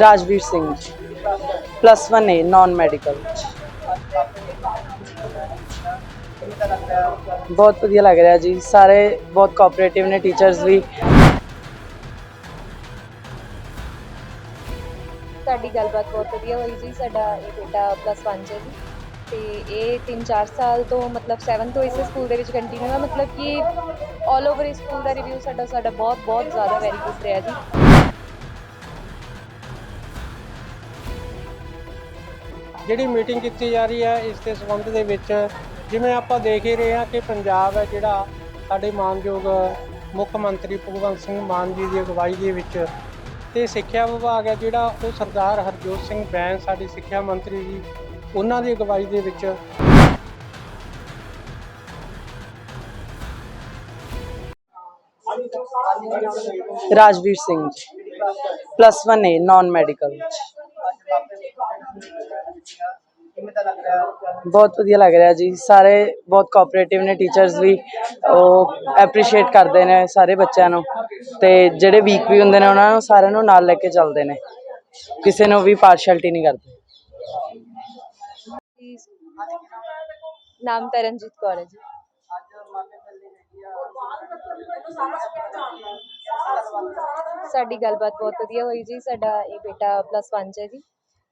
Rajveer Singh plus 1 A non medical ਬਹੁਤ ਵਧੀਆ ਲੱਗ ਰਿਹਾ ਜੀ। ਸਾਰੇ ਬਹੁਤ ਕੋਆਪਰੇਟਿਵ ਨੇ ਟੀਚਰਸ ਵੀ। ਸਾਡੀ ਗੱਲਬਾਤ ਬਹੁਤ ਵਧੀਆ ਹੋਈ ਜੀ। ਸਾਡਾ ਇਹ ਬੇਟਾ ਪਲੱਸ 1 ਚ ਹੈ ਜੀ। ਤੇ ਇਹ 3-4 ਸਾਲ ਤੋਂ ਮਤਲਬ 7 ਤੋਂ ਇਸੇ ਸਕੂਲ ਦੇ ਵਿੱਚ ਕੰਟੀਨਿਊ ਹੈ। ਮਤਲਬ ਕਿ 올 ਓਵਰ ਇਸ ਸਕੂਲ ਦਾ ਰਿਵਿਊ ਸਾਡਾ ਸਾਡਾ ਬਹੁਤ ਬਹੁਤ ਜ਼ਿਆਦਾ ਵੈਰੀ ਗੁੱਡ ਰਿਹਾ ਜੀ। ਜਿਹੜੀ ਮੀਟਿੰਗ ਕੀਤੀ ਜਾ ਰਹੀ ਹੈ, ਇਸ ਦੇ ਸੰਬੰਧ ਦੇ ਵਿੱਚ ਜਿਵੇਂ ਆਪਾਂ ਦੇਖ ਹੀ ਰਹੇ ਹਾਂ ਕਿ ਪੰਜਾਬ ਹੈ ਜਿਹੜਾ ਸਾਡੇ ਮਾਨਯੋਗ ਮੁੱਖ ਮੰਤਰੀ ਭਗਵੰਤ ਸਿੰਘ ਮਾਨ ਜੀ ਦੀ ਅਗਵਾਈ ਦੇ ਵਿੱਚ ਤੇ ਸਿੱਖਿਆ ਵਿਭਾਗ ਹੈ ਜਿਹੜਾ ਉਹ ਸਰਦਾਰ ਹਰਜੋਤ ਸਿੰਘ ਬੈਂਸ, ਸਾਡੇ ਸਿੱਖਿਆ ਮੰਤਰੀ ਜੀ, ਉਹਨਾਂ ਦੀ ਅਗਵਾਈ ਦੇ ਵਿੱਚ ਰਾਜਵੀਰ ਸਿੰਘ ਜੀ ਪਲੱਸ 1 ਏ ਨਾਨ ਮੈਡੀਕਲ ਬਹੁਤ ਵਧੀਆ ਲੱਗ ਰਿਹਾ ਜੀ। ਸਾਰੇ ਬਹੁਤ ਕੋਆਪਰੇਟਿਵ ਨੇ ਟੀਚਰਸ ਵੀ। ਉਹ ਐਪਰੀਸ਼ੀਏਟ ਕਰਦੇ ਨੇ ਸਾਰੇ ਬੱਚਿਆਂ ਨੂੰ। ਤੇ ਜਿਹੜੇ ਵੀਕ ਵੀ ਹੁੰਦੇ ਨੇ ਉਹਨਾਂ ਨੂੰ ਸਾਰਿਆਂ ਨੂੰ ਨਾਲ ਲੈ ਕੇ ਚੱਲਦੇ ਨੇ। ਕਿਸੇ ਨੂੰ ਵੀ ਪਾਰਸ਼ੈਲਿਟੀ ਨਹੀਂ ਕਰਦੇ। ਨਾਮ ਤਰਨਜੀਤ ਕੌਰ ਹੈ ਜੀ। ਸਾਡੀ ਗੱਲਬਾਤ ਬਹੁਤ ਵਧੀਆ ਹੋਈ ਜੀ। ਸਾਡਾ ਇਹ ਬੇਟਾ ਪਲੱਸ 1 ਚ ਹੈ ਜੀ।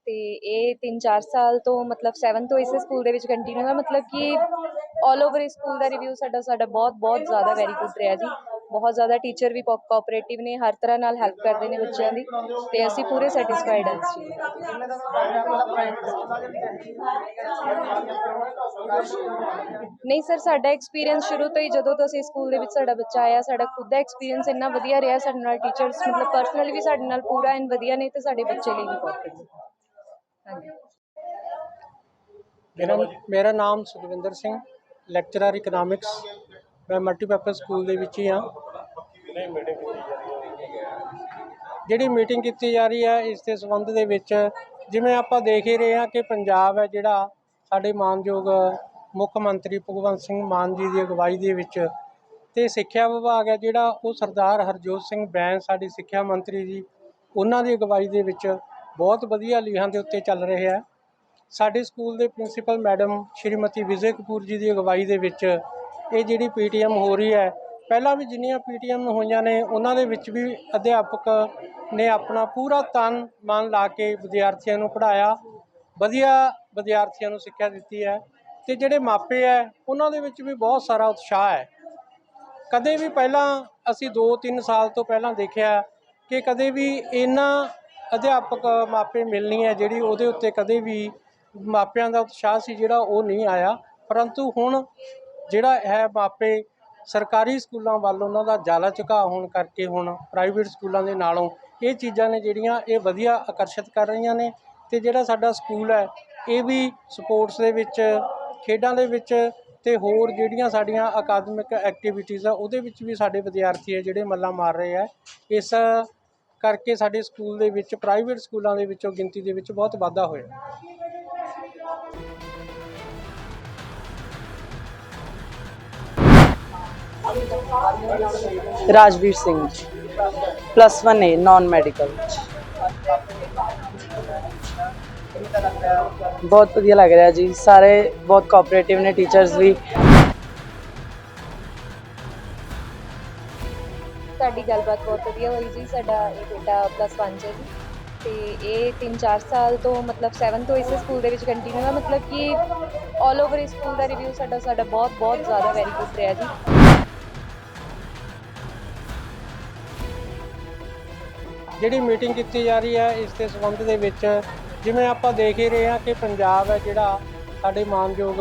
ਤੇ ਇਹ 3-4 ਸਾਲ ਤੋਂ ਮਤਲਬ 7 ਤੋਂ ਇਸੇ ਸਕੂਲ ਦੇ ਵਿੱਚ ਕੰਟੀਨਿਊ ਹੈ ਮਤਲਬ ਕਿ 올 ਓਵਰ ਇਸ ਸਕੂਲ ਦਾ ਰਿਵਿਊ ਸਾਡਾ ਸਾਡਾ ਬਹੁਤ ਬਹੁਤ ਜ਼ਿਆਦਾ ਵੈਰੀ ਗੁੱਡ ਰਿਹਾ ਜੀ। ਬਹੁਤ ਜ਼ਿਆਦਾ ਟੀਚਰ ਵੀ ਕੋਆਪਰੇਟਿਵ ਨੇ, ਹਰ ਤਰ੍ਹਾਂ ਨਾਲ ਹੈਲਪ ਕਰਦੇ ਨੇ ਬੱਚਿਆਂ ਦੀ ਤੇ ਅਸੀਂ ਪੂਰੇ ਸੈਟੀਸਫਾਈਡ ਹਾਂ ਇਸ ਚੀਜ਼ ਨਹੀਂ ਸਰ ਸਾਡਾ ਐਕਸਪੀਰੀਅੰਸ ਸ਼ੁਰੂ ਤੋਂ ਹੀ ਜਦੋਂ ਤੋਂ ਅਸੀਂ ਸਕੂਲ ਦੇ ਵਿੱਚ ਸਾਡਾ ਬੱਚਾ ਆਇਆ, ਸਾਡਾ ਖੁਦ ਦਾ ਐਕਸਪੀਰੀਅੰਸ ਇੰਨਾ ਵਧੀਆ ਰਿਹਾ, ਸਾਡੇ ਨਾਲ ਟੀਚਰਸ ਮਤਲਬ ਪਰਸਨਲੀ ਵੀ ਸਾਡੇ ਨਾਲ ਪੂਰਾ ਐਨ ਵਧੀਆ ਨੇ ਤੇ ਸਾਡੇ ਬੱਚੇ ਲਈ ਵੀ ਬਹੁਤ ਵਧੀਆ। ਹਾਂਜੀ ਮੇਰਾ ਮੇਰਾ ਨਾਮ ਸੁਖਵਿੰਦਰ ਸਿੰਘ ਲੈਕਚਰਰ ਇਕਨੋਮਿਕਸ ਮੈਂ ਮਲਟੀਪਰਪਸ ਸਕੂਲ ਦੇ ਵਿੱਚ ਹੀ ਹਾਂ। ਜਿਹੜੀ ਮੀਟਿੰਗ ਕੀਤੀ ਜਾ ਰਹੀ ਹੈ ਇਸ ਦੇ ਸੰਬੰਧ ਦੇ ਵਿੱਚ ਜਿਵੇਂ ਆਪਾਂ ਦੇਖ ਹੀ ਰਹੇ ਹਾਂ ਕਿ ਪੰਜਾਬ ਹੈ ਜਿਹੜਾ ਸਾਡੇ ਮਾਨਯੋਗ ਮੁੱਖ ਮੰਤਰੀ ਭਗਵੰਤ ਸਿੰਘ ਮਾਨ ਜੀ ਦੀ ਅਗਵਾਈ ਦੇ ਵਿੱਚ ਤੇ ਸਿੱਖਿਆ ਵਿਭਾਗ ਹੈ ਜਿਹੜਾ ਉਹ ਸਰਦਾਰ ਹਰਜੋਤ ਸਿੰਘ ਬੈਂਸ ਸਾਡੇ ਸਿੱਖਿਆ ਮੰਤਰੀ ਜੀ ਉਹਨਾਂ ਦੀ ਅਗਵਾਈ ਦੇ ਵਿੱਚ ਬਹੁਤ ਵਧੀਆ ਲੀਹਾਂ ਦੇ ਉੱਤੇ ਚੱਲ ਰਹੇ ਹੈ ਸਾਡੇ ਸਕੂਲ ਦੇ ਪ੍ਰਿੰਸੀਪਲ ਮੈਡਮ ਸ਼੍ਰੀਮਤੀ ਵਿਜੇ ਕਪੂਰ ਜੀ ਦੀ ਅਗਵਾਈ ਦੇ ਵਿੱਚ ਇਹ ਜਿਹੜੀ ਪੀਟੀਐਮ ਹੋ ਰਹੀ ਹੈ, ਪਹਿਲਾਂ ਵੀ ਜਿੰਨੀਆਂ ਪੀਟੀਐਮ ਹੋਈਆਂ ਨੇ, ਉਹਨਾਂ ਦੇ ਵਿੱਚ ਵੀ ਅਧਿਆਪਕ ਨੇ ਆਪਣਾ ਪੂਰਾ ਤਨ ਮਨ ਲਾ ਕੇ ਵਿਦਿਆਰਥੀਆਂ ਨੂੰ ਪੜ੍ਹਾਇਆ। ਵਧੀਆ ਵਿਦਿਆਰਥੀਆਂ ਨੂੰ ਸਿੱਖਿਆ ਦਿੱਤੀ ਹੈ ਤੇ ਜਿਹੜੇ ਮਾਪੇ ਹੈ, ਉਹਨਾਂ ਦੇ ਵਿੱਚ ਵੀ ਬਹੁਤ ਸਾਰਾ ਉਤਸ਼ਾਹ ਹੈ। ਕਦੇ ਵੀ ਪਹਿਲਾਂ ਅਸੀਂ 2-3 ਸਾਲ ਤੋਂ ਪਹਿਲਾਂ ਦੇਖਿਆ ਕਿ ਕਦੇ ਵੀ ਇਹਨਾਂ ਅਧਿਆਪਕ ਮਾਪੇ ਮਿਲਣੀ ਹੈ ਜਿਹੜੀ ਉਹਦੇ ਉੱਤੇ ਕਦੇ ਵੀ ਮਾਪਿਆਂ ਦਾ ਉਤਸ਼ਾਹ ਸੀ ਜਿਹੜਾ ਉਹ ਨਹੀਂ ਆਇਆ। ਪਰੰਤੂ ਹੁਣ ਜਿਹੜਾ ਹੈ ਮਾਪੇ ਸਰਕਾਰੀ ਸਕੂਲਾਂ ਵੱਲ ਉਹਨਾਂ ਦਾ ਜ਼ਿਆਦਾ ਝੁਕਾਅ ਹੋਣ ਕਰਕੇ ਹੁਣ ਪ੍ਰਾਈਵੇਟ ਸਕੂਲਾਂ ਦੇ ਨਾਲੋਂ ਇਹ ਚੀਜ਼ਾਂ ਨੇ ਜਿਹੜੀਆਂ ਇਹ ਵਧੀਆ ਆਕਰਸ਼ਿਤ ਕਰ ਰਹੀਆਂ ਨੇ ਤੇ ਜਿਹੜਾ ਸਾਡਾ ਸਕੂਲ ਹੈ, ਇਹ ਵੀ ਸਪੋਰਟਸ ਦੇ ਵਿੱਚ, ਖੇਡਾਂ ਦੇ ਵਿੱਚ ਤੇ ਹੋਰ ਜਿਹੜੀਆਂ ਸਾਡੀਆਂ ਅਕਾਦਮਿਕ ਐਕਟੀਵਿਟੀਜ਼ ਆ ਉਹਦੇ ਵਿੱਚ ਵੀ ਸਾਡੇ ਵਿਦਿਆਰਥੀ ਹੈ ਜਿਹੜੇ ਮੱਲਾ ਮਾਰ ਰਹੇ ਆ। ਇਸ ਕਰਕੇ ਸਾਡੇ ਸਕੂਲ ਦੇ ਵਿੱਚ ਪ੍ਰਾਈਵੇਟ ਸਕੂਲਾਂ ਦੇ ਵਿੱਚੋਂ ਗਿਣਤੀ ਦੇ ਵਿੱਚ ਬਹੁਤ ਵਾਧਾ ਹੋਇਆ। ਰਾਜਵੀਰ ਸਿੰਘ ਜੀ ਪਲੱਸ 1 ਏ ਨਾਨ ਮੈਡੀਕਲ ਬਹੁਤ ਵਧੀਆ ਲੱਗ ਰਿਹਾ ਜੀ, ਸਾਰੇ ਬਹੁਤ ਕੋਆਪਰੇਟਿਵ ਨੇ ਟੀਚਰਸ ਵੀ। ਸਾਡੀ ਗੱਲਬਾਤ ਬਹੁਤ ਵਧੀਆ ਹੋਈ ਜੀ, ਸਾਡਾ ਇਹ ਬੇਟਾ ਪਲੱਸ 1 ਚ ਹੈ ਜੀ। ਤੇ ਇਹ 3-4 ਸਾਲ ਤੋਂ ਮਤਲਬ 7 ਤੋਂ ਇਸੇ ਸਕੂਲ ਦੇ ਵਿੱਚ ਕੰਟੀਨਿਊ ਹੈ ਮਤਲਬ ਕਿ 올 ਓਵਰ ਇਸ ਸਕੂਲ ਦਾ ਰਿਵਿਊ ਸਾਡਾ ਸਾਡਾ ਬਹੁਤ ਬਹੁਤ ਜ਼ਿਆਦਾ ਵੈਰੀ ਗੁੱਡ ਰਿਹਾ ਜੀ। ਜਿਹੜੀ ਮੀਟਿੰਗ ਕੀਤੀ ਜਾ ਰਹੀ ਹੈ, ਇਸ ਦੇ ਸੰਬੰਧ ਦੇ ਵਿੱਚ ਜਿਵੇਂ ਆਪਾਂ ਦੇਖ ਹੀ ਰਹੇ ਹਾਂ ਕਿ ਪੰਜਾਬ ਹੈ ਜਿਹੜਾ ਸਾਡੇ ਮਾਨਯੋਗ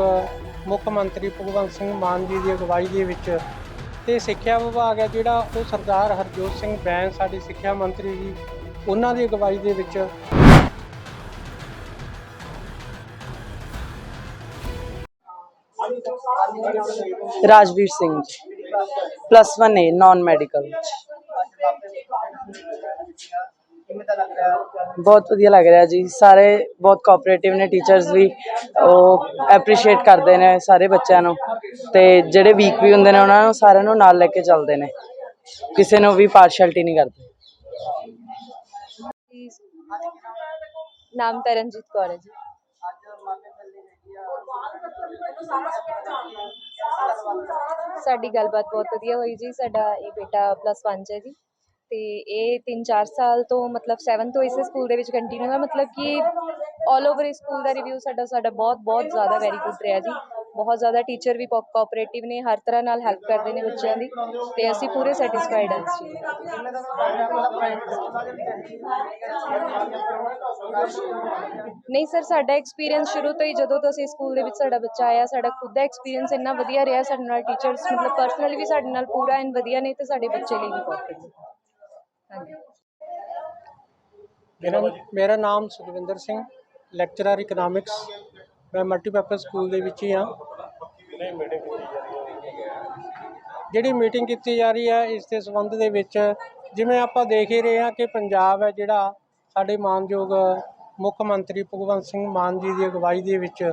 ਮੁੱਖ ਮੰਤਰੀ ਭਗਵੰਤ ਸਿੰਘ ਮਾਨ ਜੀ ਦੀ ਅਗਵਾਈ ਦੇ ਵਿੱਚ ਤੇ ਸਿੱਖਿਆ ਵਿਭਾਗ ਹੈ ਜਿਹੜਾ ਉਹ ਸਰਦਾਰ ਹਰਜੋਤ ਸਿੰਘ ਬੈਂਸ, ਸਾਡੇ ਸਿੱਖਿਆ ਮੰਤਰੀ ਜੀ, ਉਹਨਾਂ ਦੀ ਅਗਵਾਈ ਦੇ ਵਿੱਚ ਰਾਜਵੀਰ ਸਿੰਘ ਜੀ ਪਲੱਸ 1 ਏ ਨਾਨ ਮੈਡੀਕਲ ਬਹੁਤ ਵਧੀਆ ਲੱਗ ਰਿਹਾ ਜੀ, ਸਾਰੇ ਬਹੁਤ ਕੋਆਪਰੇਟਿਵ ਨੇ ਟੀਚਰਸ ਵੀ, ਉਹ ਐਪਰੀਸ਼ੀਏਟ ਕਰਦੇ ਨੇ ਸਾਰੇ ਬੱਚਿਆਂ ਨੂੰ। ਤੇ ਜਿਹੜੇ ਵੀਕ ਵੀ ਹੁੰਦੇ ਨੇ ਉਹਨਾਂ ਨੂੰ ਸਾਰਿਆਂ ਨੂੰ ਨਾਲ ਲੈ ਕੇ ਚੱਲਦੇ ਨੇ। ਕਿਸੇ ਨੂੰ ਵੀ ਪਾਰਸ਼ੈਲਿਟੀ ਨਹੀਂ ਕਰਦੇ। ਨਾਮ ਤਰਨਜੀਤ ਕੌਰ ਹੈ ਜੀ। ਸਾਡੀ ਗੱਲਬਾਤ ਬਹੁਤ ਵਧੀਆ ਹੋਈ ਜੀ। ਸਾਡਾ ਇਹ ਬੇਟਾ ਪਲੱਸ 1 ਚ ਹੈ ਜੀ। ਤੇ ਇਹ 3-4 ਸਾਲ ਤੋਂ ਮਤਲਬ 7 ਤੋਂ ਇਸੇ ਸਕੂਲ ਦੇ ਵਿੱਚ ਕੰਟੀਨਿਊ ਹੈ। ਮਤਲਬ ਕਿ ਆਲ ਓਵਰ ਸਕੂਲ ਦਾ ਰਿਵਿਊ ਸਾਡਾ ਸਾਡਾ ਬਹੁਤ ਬਹੁਤ ਜ਼ਿਆਦਾ ਵੈਰੀ ਗੁੱਡ ਰਿਹਾ ਜੀ। ਬਹੁਤ ਜ਼ਿਆਦਾ ਟੀਚਰ ਵੀ ਕੋਆਪਰੇਟਿਵ ਨੇ ਹਰ ਤਰ੍ਹਾਂ ਨਾਲ ਹੈਲਪ ਕਰਦੇ ਨੇ ਬੱਚਿਆਂ ਦੀ ਤੇ ਅਸੀਂ ਪੂਰੇ ਸੈਟੀਸਫਾਈਡ ਹਾਂ ਇਸ ਚੀਜ਼ ਨਹੀਂ ਸਰ ਸਾਡਾ ਐਕਸਪੀਰੀਅੰਸ ਸ਼ੁਰੂ ਤੋਂ ਹੀ ਜਦੋਂ ਤੋਂ ਅਸੀਂ ਸਕੂਲ ਦੇ ਵਿੱਚ ਸਾਡਾ ਬੱਚਾ ਆਇਆ ਸਾਡਾ ਖੁਦ ਦਾ ਐਕਸਪੀਰੀਅੰਸ ਇੰਨਾ ਵਧੀਆ ਰਿਹਾ ਸਾਡੇ ਨਾਲ ਟੀਚਰਸ ਮਤਲਬ ਪਰਸਨਲੀ ਵੀ ਸਾਡੇ ਨਾਲ ਪੂਰਾ ਐਨ ਵਧੀਆ ਨੇ ਤੇ ਸਾਡੇ ਬੱਚੇ ਲਈ ਵੀ ਬਹੁਤ ਵਧੀਆ। ਹਾਂਜੀ। ਮੇਰਾ ਮੇਰਾ ਨਾਮ ਸੁਖਵਿੰਦਰ ਸਿੰਘ ਲੈਕਚਰਰ ਇਕਨੋਮਿਕਸ ਮੈਂ ਮਲਟੀਪਰਪਸ ਸਕੂਲ ਦੇ ਵਿੱਚ ਹੀ ਹਾਂ। ਜਿਹੜੀ ਮੀਟਿੰਗ ਕੀਤੀ ਜਾ ਰਹੀ ਹੈ, ਇਸ ਦੇ ਸੰਬੰਧ ਦੇ ਵਿੱਚ ਜਿਵੇਂ ਆਪਾਂ ਦੇਖ ਹੀ ਰਹੇ ਹਾਂ ਕਿ ਪੰਜਾਬ ਹੈ ਜਿਹੜਾ ਸਾਡੇ ਮਾਨਯੋਗ ਮੁੱਖ ਮੰਤਰੀ ਭਗਵੰਤ ਸਿੰਘ ਮਾਨ ਜੀ ਦੀ ਅਗਵਾਈ ਦੇ ਵਿੱਚ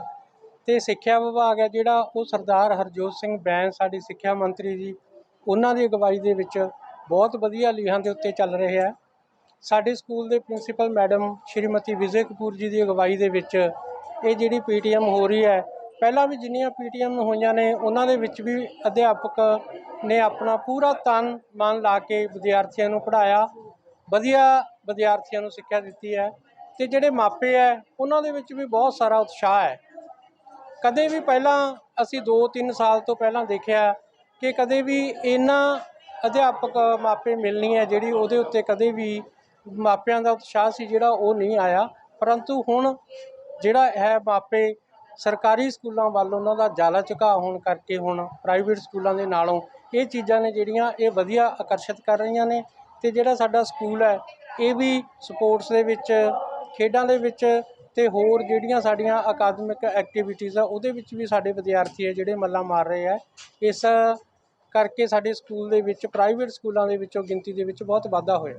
ਤੇ ਸਿੱਖਿਆ ਵਿਭਾਗ ਹੈ ਜਿਹੜਾ ਉਹ ਸਰਦਾਰ ਹਰਜੋਤ ਸਿੰਘ ਬੈਂਸ, ਸਾਡੇ ਸਿੱਖਿਆ ਮੰਤਰੀ ਜੀ, ਉਹਨਾਂ ਦੀ ਅਗਵਾਈ ਦੇ ਵਿੱਚ ਬਹੁਤ ਵਧੀਆ ਲੀਹਾਂ ਦੇ ਉੱਤੇ ਚੱਲ ਰਿਹਾ ਹੈ। ਸਾਡੇ ਸਕੂਲ ਦੇ ਪ੍ਰਿੰਸੀਪਲ ਮੈਡਮ ਸ਼੍ਰੀਮਤੀ ਵਿਜੇ ਕਪੂਰ ਜੀ ਦੀ ਅਗਵਾਈ ਦੇ ਵਿੱਚ ਇਹ ਜਿਹੜੀ ਪੀਟੀਐਮ ਹੋ ਰਹੀ ਹੈ, ਪਹਿਲਾਂ ਵੀ ਜਿੰਨੀਆਂ ਪੀਟੀਐਮ ਹੋਈਆਂ ਨੇ, ਉਹਨਾਂ ਦੇ ਵਿੱਚ ਵੀ ਅਧਿਆਪਕ ਨੇ ਆਪਣਾ ਪੂਰਾ ਤਨ ਮਨ ਲਾ ਕੇ ਵਿਦਿਆਰਥੀਆਂ ਨੂੰ ਪੜ੍ਹਾਇਆ। ਵਧੀਆ ਵਿਦਿਆਰਥੀਆਂ ਨੂੰ ਸਿੱਖਿਆ ਦਿੱਤੀ ਹੈ ਤੇ ਜਿਹੜੇ ਮਾਪੇ ਹੈ, ਉਹਨਾਂ ਦੇ ਵਿੱਚ ਵੀ ਬਹੁਤ ਸਾਰਾ ਉਤਸ਼ਾਹ ਹੈ। ਕਦੇ ਵੀ ਪਹਿਲਾਂ ਅਸੀਂ 2-3 ਸਾਲ ਤੋਂ ਪਹਿਲਾਂ ਦੇਖਿਆ ਕਿ ਕਦੇ ਵੀ ਇਹਨਾਂ ਅਧਿਆਪਕ ਮਾਪੇ ਮਿਲਣੀ ਹੈ, ਜਿਹੜੀ ਉਹਦੇ ਉੱਤੇ ਕਦੇ ਵੀ ਮਾਪਿਆਂ ਦਾ ਉਤਸ਼ਾਹ ਸੀ ਜਿਹੜਾ ਉਹ ਨਹੀਂ ਆਇਆ। ਪਰੰਤੂ ਹੁਣ ਜਿਹੜਾ ਹੈ ਮਾਪੇ ਸਰਕਾਰੀ ਸਕੂਲਾਂ ਵੱਲ ਉਹਨਾਂ ਦਾ ਜ਼ਿਆਦਾ ਝੁਕਾਅ ਹੋਣ ਕਰਕੇ ਹੁਣ ਪ੍ਰਾਈਵੇਟ ਸਕੂਲਾਂ ਦੇ ਨਾਲੋਂ ਇਹ ਚੀਜ਼ਾਂ ਨੇ ਜਿਹੜੀਆਂ ਇਹ ਵਧੀਆ ਆਕਰਸ਼ਿਤ ਕਰ ਰਹੀਆਂ ਨੇ ਤੇ ਜਿਹੜਾ ਸਾਡਾ ਸਕੂਲ ਹੈ, ਇਹ ਵੀ ਸਪੋਰਟਸ ਦੇ ਵਿੱਚ, ਖੇਡਾਂ ਦੇ ਵਿੱਚ ਤੇ ਹੋਰ ਜਿਹੜੀਆਂ ਸਾਡੀਆਂ ਅਕਾਦਮਿਕ ਐਕਟੀਵਿਟੀਜ਼ ਆ, ਉਹਦੇ ਵਿੱਚ ਵੀ ਸਾਡੇ ਵਿਦਿਆਰਥੀ ਹੈ ਜਿਹੜੇ ਮੱਲਾ ਮਾਰ ਰਹੇ ਆ। ਇਸ ਕਰਕੇ ਸਾਡੇ ਸਕੂਲ ਦੇ ਵਿੱਚ, ਪ੍ਰਾਈਵੇਟ ਸਕੂਲਾਂ ਦੇ ਵਿੱਚੋਂ ਗਿਣਤੀ ਦੇ ਵਿੱਚ ਬਹੁਤ ਵਾਧਾ ਹੋਇਆ।